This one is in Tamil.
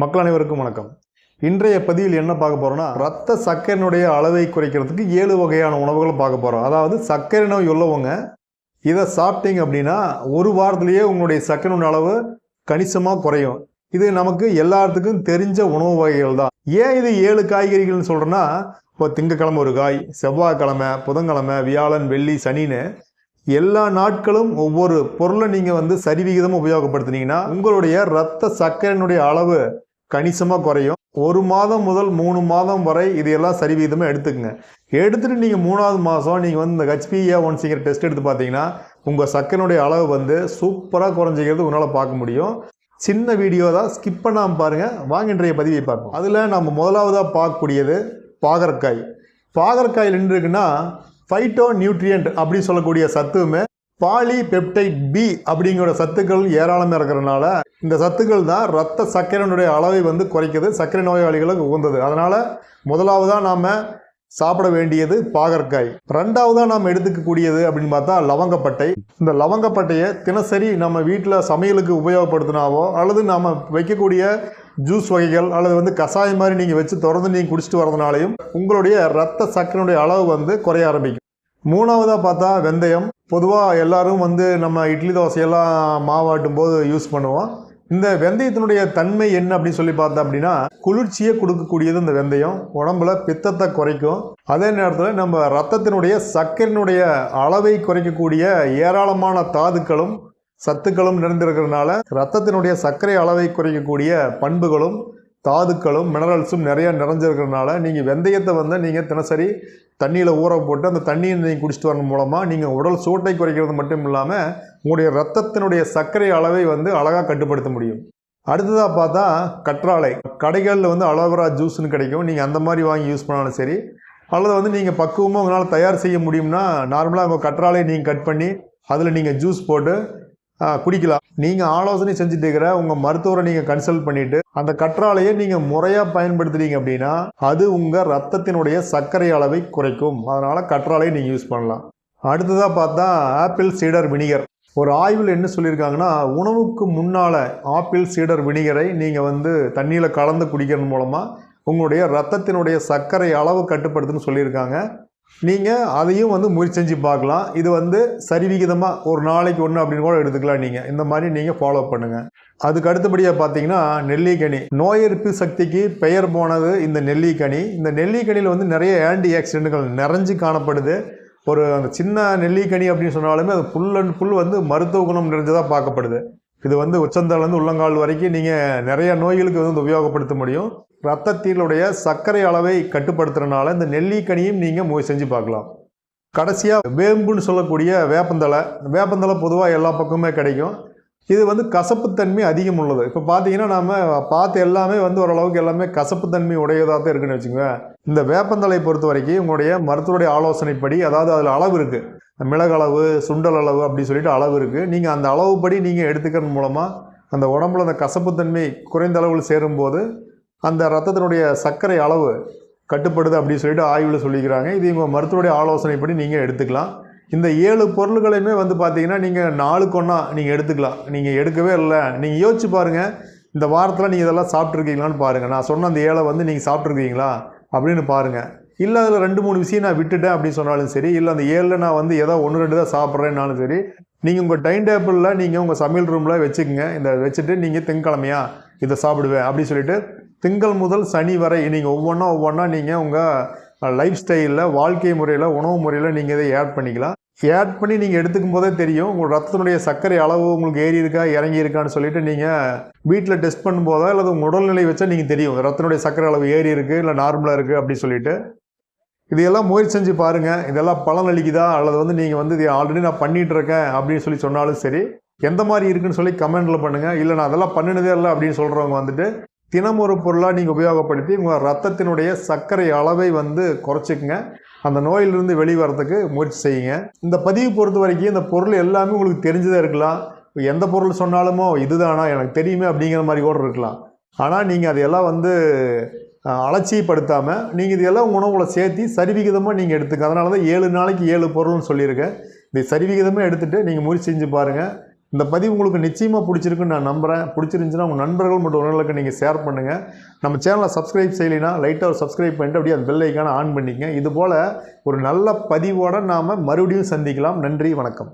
மக்கள் அனைவருக்கும் வணக்கம். இன்றைய பதிவில் என்ன பார்க்க போகிறோம்னா ரத்த சர்க்கரையினுடைய அளவை குறைக்கிறதுக்கு ஏழு வகையான உணவுகளை பார்க்க போகிறோம் அதாவது சர்க்கரை நோய் உள்ளவங்க இதை சாப்பிட்டீங்க அப்படின்னா ஒரு வாரத்திலேயே உங்களுடைய சர்க்கரையின் அளவு கணிசமாக குறையும். இது நமக்கு எல்லாத்துக்கும் தெரிஞ்ச உணவு வகைகள் தான். ஏன் இது ஏழு காய்கறிகள்னு சொல்கிறேன்னா இப்போ திங்கக்கிழமை ஒரு காய் செவ்வாய்க்கிழமை புதன்கிழமை வியாழன் வெள்ளி சனின்னு எல்லா நாட்களும் ஒவ்வொரு பொருளை நீங்கள் வந்து சரிவிகிதமாக உபயோகப்படுத்துனீங்கன்னா உங்களுடைய ரத்த சர்க்கரையினுடைய அளவு கணிசமாக குறையும். ஒரு மாதம் முதல் மூணு மாதம் வரை இதையெல்லாம் சரிவிகிதமாக எடுத்துக்கங்க. எடுத்துகிட்டு நீங்கள் மூணாவது மாதம் நீங்கள் வந்து இந்த ஹெச்பிஏ ஒன் சிங்கிற டெஸ்ட் எடுத்து பார்த்தீங்கன்னா உங்கள் சர்க்கரையினுடைய அளவு வந்து சூப்பராக குறைஞ்சிக்கிறது உன்னால் பார்க்க முடியும். சின்ன வீடியோ தான் ஸ்கிப் பண்ணாமல் பாருங்கள் வாங்க இன்றைய பதிவை பார்ப்போம். அதில் நம்ம முதலாவதாக பார்க்கக்கூடியது பாகற்காய். பாகற்காயில் என்ன இருக்குன்னா ஃபைட்டோ நியூட்ரியன்ட் அப்படின்னு சொல்லக்கூடிய சத்துவுமே பாலிபெப்டைட் பி அப்படிங்கிற சத்துக்கள் ஏராளமாக இருக்கிறதுனால இந்த சத்துக்கள் தான் ரத்த சர்க்கரையினுடைய அளவை வந்து குறைக்குது சர்க்கரை நோயாளிகளுக்கு உகந்தது. அதனால் முதலாவதாக நாம் சாப்பிட வேண்டியது பாகற்காய். ரெண்டாவதாக நாம் எடுத்துக்கக்கூடியது அப்படின்னு பார்த்தா லவங்கப்பட்டை. இந்த லவங்கப்பட்டையை தினசரி நம்ம வீட்டில் சமையலுக்கு உபயோகப்படுத்தினாவோ அல்லது நாம் வைக்கக்கூடிய ஜூஸ் வகைகள் அல்லது வந்து கஷாயம் மாதிரி நீங்கள் வச்சு தொடர்ந்து நீங்கள் குடிச்சிட்டு வரதுனாலையும் உங்களுடைய ரத்த சர்க்கரையுடைய அளவு வந்து குறைய ஆரம்பிக்கும். மூணாவதாக பார்த்தா வெந்தயம். பொதுவாக எல்லாரும் வந்து நம்ம இட்லி தோசையெல்லாம் மாவாட்டும் போது யூஸ் பண்ணுவோம். இந்த வெந்தயத்தினுடைய தன்மை என்ன அப்படின்னு சொல்லி பார்த்தா அப்படின்னா குளிர்ச்சியை கொடுக்கக்கூடியது இந்த வெந்தயம். உடம்புல பித்தத்தை குறைக்கும். அதே நேரத்தில் நம்ம ரத்தத்தினுடைய சர்க்கரையினுடைய அளவை குறைக்கக்கூடிய ஏராளமான தாதுக்களும் சத்துக்களும் நிறைந்திருக்கிறதுனால ரத்தத்தினுடைய சர்க்கரை அளவை குறைக்கக்கூடிய பண்புகளும் தாதுக்களும் மினரல்ஸும் நிறையா நிறைஞ்சிருக்கிறதுனால நீங்கள் வெந்தயத்தை வந்து நீங்கள் தினசரி தண்ணியில் ஊற போட்டு அந்த தண்ணியை நீங்கள் குடிச்சிட்டு வரது மூலமாக நீங்கள் உடல் சூட்டை குறைக்கிறது மட்டும் இல்லாமல் உங்களுடைய ரத்தத்தினுடைய சர்க்கரை அளவை வந்து அழகாக கட்டுப்படுத்த முடியும். அடுத்ததாக பார்த்தா கற்றாழை. கடைகளில் வந்து அலோவரா ஜூஸ்னு கிடைக்கும். நீங்கள் அந்த மாதிரி வாங்கி யூஸ் பண்ணாலும் சரி. அல்லது வந்து நீங்கள் பக்குவமாக உங்களால் தயார் செய்ய முடியும்னா நார்மலாக உங்கள் கற்றாழையை நீங்கள் கட் பண்ணி அதில் நீங்கள் ஜூஸ் போட்டு குடிக்கலாம். நீங்கள் ஆலோசனை செஞ்சுட்டு இருக்கிற உங்கள் மருத்துவரை நீங்கள் கன்சல்ட் பண்ணிவிட்டு அந்த கற்றாழையை நீங்கள் முறையாக பயன்படுத்துறீங்க அப்படின்னா அது உங்கள் ரத்தத்தினுடைய சர்க்கரை அளவை குறைக்கும். அதனால் கற்றாழையை நீங்கள் யூஸ் பண்ணலாம். அடுத்ததாக பார்த்தா ஆப்பிள் சீடர் வினிகர் ஒரு ஆய்வில் என்ன சொல்லியிருக்காங்கன்னா உணவுக்கு முன்னால் ஆப்பிள் சீடர் வினிகரை நீங்கள் வந்து தண்ணியில் கலந்து குடிக்கிறது மூலமாக உங்களுடைய ரத்தத்தினுடைய சர்க்கரை அளவு கட்டுப்படுத்துன்னு சொல்லியிருக்காங்க. நீங்கள் அதையும் வந்து முயற்சி செஞ்சு பார்க்கலாம். இது வந்து சரிவிகிதமாக ஒரு நாளைக்கு ஒன்று அப்படின்னு கூட எடுத்துக்கலாம் நீங்கள் இந்த மாதிரி நீங்கள் ஃபாலோ பண்ணுங்கள் அதுக்கு அடுத்தபடியாக பார்த்தீங்கன்னா நெல்லிக்கனி. நோய் எதிர்ப்பு சக்திக்கு பெயர் போனது இந்த நெல்லிக்கனி. இந்த நெல்லிக்கனியில் வந்து நிறைய ஆன்டி ஆக்சிடென்ட்கள் நிறைஞ்சு காணப்படுது. ஒரு அந்த சின்ன நெல்லிக்கனி அப்படின்னு சொன்னாலுமே அது ஃபுல் அண்ட் ஃபுல் வந்து மருத்துவ குணம் நிறைஞ்சதாக பார்க்கப்படுது. இது வந்து உச்சந்தலேருந்து உள்ளங்கால் வரைக்கும் நீங்கள் நிறைய நோய்களுக்கு வந்து உபயோகப்படுத்த முடியும். ரத்தத்தினுடைய சர்க்கரை அளவை கட்டுப்படுத்துறதுனால இந்த நெல்லிக்கனியும் நீங்கள் செஞ்சு பார்க்கலாம். கடைசியாக வேம்புன்னு சொல்லக்கூடிய வேப்பந்தலை வேப்பந்தலை பொதுவாக எல்லா பக்கமுமே கிடைக்கும். இது வந்து கசப்புத்தன்மை அதிகம் உள்ளது. இப்போ பார்த்தீங்கன்னா நாம் பார்த்து எல்லாமே வந்து ஓரளவுக்கு எல்லாமே கசப்புத்தன்மை உடையதாக தான் இருக்குன்னு வச்சுக்கோங்க. இந்த வேப்பந்தலை பொறுத்த வரைக்கும் உங்களுடைய மருத்துவருடைய ஆலோசனைப்படி அதாவது அதில் அளவு இருக்குது மிளகளவு சுண்டல் அளவு அப்படின்னு சொல்லிட்டு அளவு இருக்குது நீங்கள் அந்த அளவுப்படி நீங்கள் எடுத்துக்கிறது மூலமாக அந்த உடம்புல அந்த கசப்புத்தன்மை குறைந்த அளவில் சேரும்போது அந்த ரத்தத்தினுடைய சர்க்கரை அளவு கட்டுப்படுது அப்படின்னு சொல்லிட்டு ஆய்வில் சொல்லிக்கிறாங்க. இது இவங்க மருத்துவருடைய ஆலோசனைப்படி நீங்கள் எடுத்துக்கலாம். இந்த ஏழு பொருள்களையுமே வந்து பார்த்தீங்கன்னா நீங்கள் நாளுக்கு ஒன்றா நீங்கள் எடுத்துக்கலாம். நீங்கள் எடுக்கவே இல்லை. நீங்கள் யோசிச்சு பாருங்கள் இந்த வாரத்தில் நீங்கள் இதெல்லாம் சாப்பிட்ருக்கீங்களான்னு பாருங்கள் நான் சொன்ன அந்த ஏழை வந்து நீங்கள் சாப்பிட்ருக்கீங்களா அப்படின்னு பாருங்கள் இல்லை அதில் ரெண்டு மூணு விஷயம் நான் விட்டுட்டேன் அப்படின்னு சொன்னாலும் சரி இல்லை அந்த ஏழில் நான் வந்து ஏதோ ஒன்று ரெண்டு தான் சாப்பிட்றேன்னாலும் சரி நீங்கள் உங்கள் டைம் டேபிளில் நீங்கள் உங்கள் சமையல் ரூமில் வச்சுக்கோங்க. இந்த வச்சுட்டு நீங்கள் திங்கக்கிழமையா இதை சாப்பிடுவேன் அப்படி சொல்லிட்டு திங்கள் முதல் சனி வரை நீங்கள் ஒவ்வொன்றா ஒவ்வொன்றா நீங்கள் உங்கள் லைஃப் ஸ்டைலில் வாழ்க்கை முறையில் உணவு முறையில் நீங்கள் இதை ஆட் பண்ணிக்கலாம். ஆட் பண்ணி நீங்கள் எடுத்துக்கும் போதே தெரியும் உங்கள் ரத்தத்தினுடைய சர்க்கரை அளவு உங்களுக்கு ஏறி இருக்கா இறங்கி இருக்கான்னு சொல்லிட்டு நீங்கள் வீட்டில் டெஸ்ட் பண்ணும்போதோ அல்லது உங்கள் உடல்நிலை வச்சா நீங்கள் தெரியும் ரத்தனுடைய சர்க்கரை அளவு ஏறி இருக்குது இல்லை நார்மலாக இருக்குது அப்படின்னு சொல்லிட்டு. இதையெல்லாம் முயற்சி செஞ்சு பாருங்கள் இதெல்லாம் பலன் அளிக்குதா? அல்லது வந்து நீங்கள் வந்து இதை ஆல்ரெடி நான் பண்ணிகிட்டு இருக்கேன் அப்படின்னு சொல்லி சொன்னாலும் சரி எந்த மாதிரி இருக்குன்னு சொல்லி கமெண்டில் பண்ணுங்கள் இல்லை நான் அதெல்லாம் பண்ணினதே இல்லை அப்படின்னு சொல்கிறவங்க வந்துட்டு தினம் ஒரு பொருளாக நீங்கள் உபயோகப்படுத்தி உங்கள் ரத்தத்தினுடைய சர்க்கரை அளவை வந்து குறைச்சிக்கங்க. அந்த நோயிலிருந்து வெளிவரத்துக்கு முயற்சி செய்யுங்க. இந்த பதிவு பொறுத்த வரைக்கும் இந்த பொருள் எல்லாமே உங்களுக்கு தெரிஞ்சதே இருக்கலாம். எந்த பொருள் சொன்னாலுமோ இதுதானா? எனக்கு தெரியுமே அப்படிங்கிற மாதிரி கூட இருக்கலாம். ஆனால் நீங்கள் அதையெல்லாம் வந்து அலட்சியப்படுத்தாமல் நீங்கள் இதெல்லாம் உங்கள் உணவுல சேர்த்து சரிவிகிதமாக நீங்கள் எடுத்துக்க. அதனால தான் ஏழு நாளைக்கு ஏழு பொருள்னு சொல்லியிருக்கேன். இந்த சரிவிகிதமாக எடுத்துகிட்டு நீங்கள் முயற்சி செஞ்சு பாருங்கள் இந்த பதிவு உங்களுக்கு நிச்சயமாக பிடிச்சிருக்குன்னு நான் நம்புகிறேன் பிடிச்சிருந்துச்சுன்னா உங்கள் நண்பர்கள் மற்றும் உணவுகளுக்கு நீங்கள் ஷேர் பண்ணுங்கள் நம்ம சேனலை சப்ஸ்கிரைப் செய்யலைன்னா லைட்டாக ஒரு சப்ஸ்கிரைப் பண்ணிட்டு அப்படியே அந்த பெல்லைக்கான ஆன் பண்ணிக்கங்க. இது போல் ஒரு நல்ல பதிவோடு நாம் மறுபடியும் சந்திக்கலாம். நன்றி வணக்கம்.